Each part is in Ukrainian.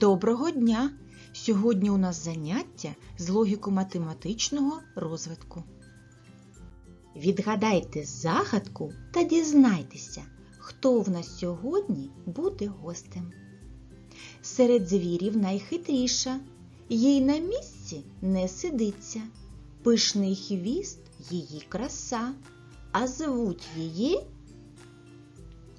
Доброго дня! Сьогодні у нас заняття з логіко-математичного розвитку. Відгадайте загадку та дізнайтеся, хто в нас сьогодні буде гостем. Серед звірів найхитріша, їй на місці не сидиться. Пишний хвіст її краса, а звуть її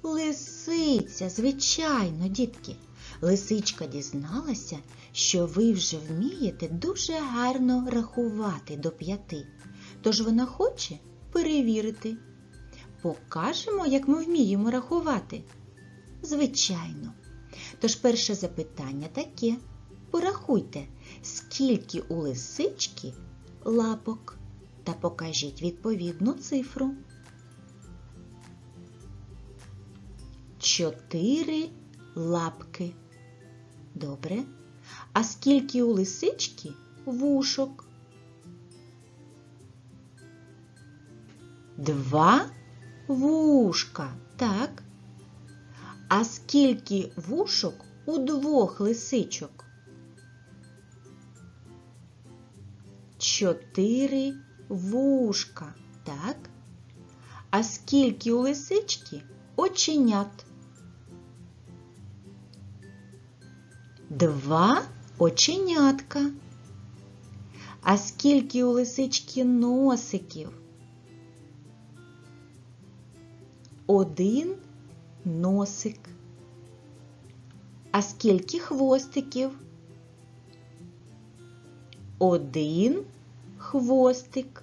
Лисиця, звичайно, дітки. Лисичка дізналася, що ви вже вмієте дуже гарно рахувати до п'яти. Тож вона хоче перевірити. Покажемо, як ми вміємо рахувати. Звичайно. Тож перше запитання таке. Порахуйте, скільки у лисички лапок та покажіть відповідну цифру. Чотири лапки. Добре. А скільки у лисички вушок? Два вушка. Так. А скільки вушок у двох лисичок? Чотири вушка. Так. А скільки у лисички оченят? Два оченятка. А скільки у лисички носиків? Один носик. А скільки хвостиків? Один хвостик.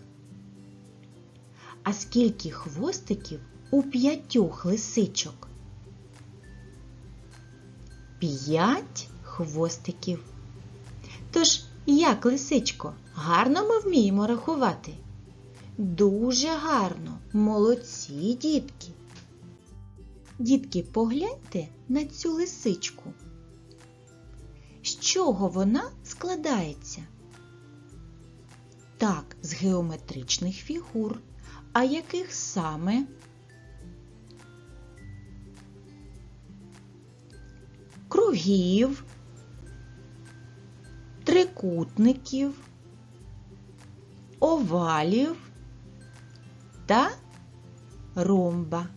А скільки хвостиків у п'ятьох лисичок? П'ять хвостиків. Тож, як лисичко, гарно ми вміємо рахувати? Дуже гарно, молодці, дітки. Дітки, погляньте на цю лисичку. З чого вона складається? Так, з геометричних фігур. А яких саме? Кругів, трикутників, овалів та ромба.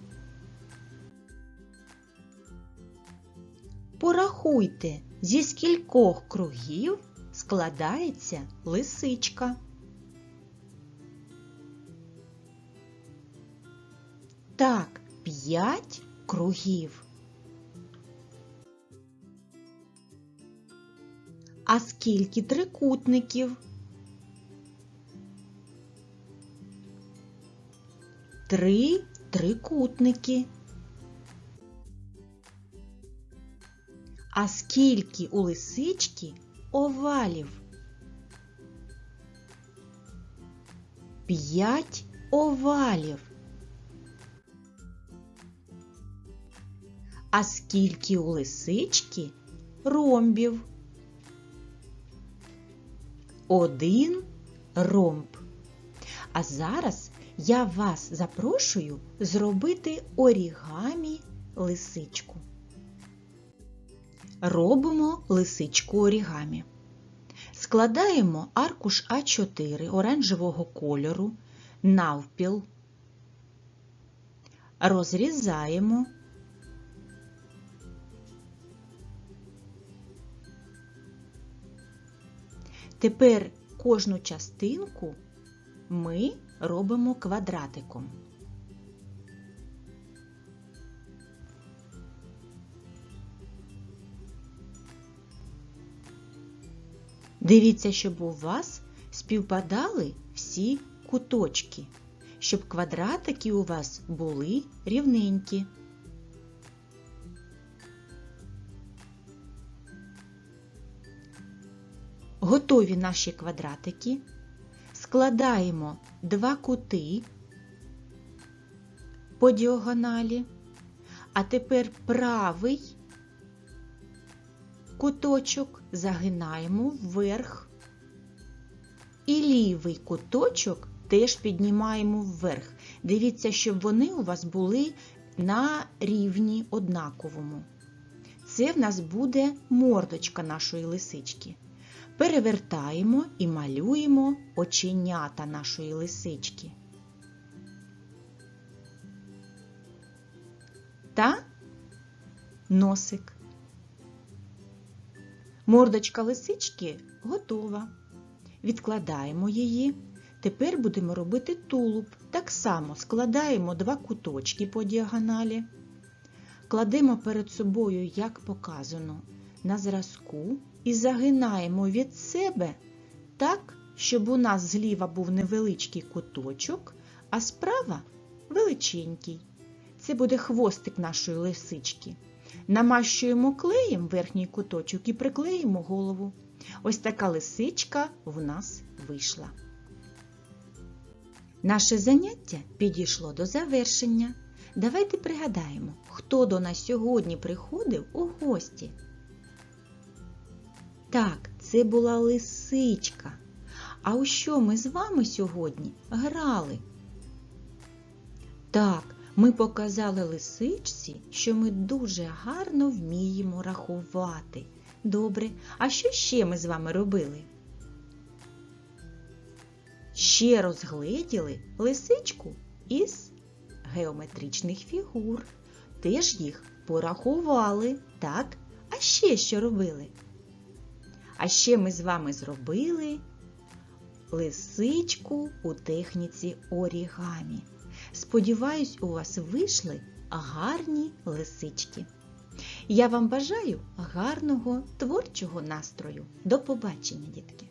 Порахуйте, зі скількох кругів складається лисичка. Так, п'ять кругів. А скільки трикутників? Три трикутники. А скільки у лисички овалів? П'ять овалів. А скільки у лисички ромбів? Один ромб. А зараз я вас запрошую зробити орігамі лисичку. Робимо лисичку орігамі. Складаємо аркуш А4 оранжевого кольору навпіл, розрізаємо. Тепер кожну частинку ми робимо квадратиком. Дивіться, щоб у вас співпадали всі куточки, щоб квадратики у вас були рівненькі. Готові наші квадратики. Складаємо два кути по діагоналі, а тепер правий куточок загинаємо вверх. І лівий куточок теж піднімаємо вверх. Дивіться, щоб вони у вас були на рівні однаковому. це в нас буде мордочка нашої лисички. Перевертаємо і малюємо оченята нашої лисички. Та носик. Мордочка лисички готова. Відкладаємо її. Тепер будемо робити тулуб. Так само складаємо два куточки по діагоналі. Кладемо перед собою, як показано, на зразку і загинаємо від себе так, щоб у нас зліва був невеличкий куточок, а справа величенький. Це буде хвостик нашої лисички. Намащуємо клеєм верхній куточок і приклеїмо голову. Ось така лисичка в нас вийшла. Наше заняття підійшло до завершення. Давайте пригадаємо, хто до нас сьогодні приходив у гості. Так, це була лисичка. А у що ми з вами сьогодні грали? Так, ми показали лисичці, що ми дуже гарно вміємо рахувати. Добре, а що ще ми з вами робили? Ще розгледіли лисичку із геометричних фігур. Теж їх порахували, так? А ще що робили? А ще ми з вами зробили лисичку у техніці орігамі. Сподіваюсь, у вас вийшли гарні лисички. Я вам бажаю гарного творчого настрою. До побачення, дітки!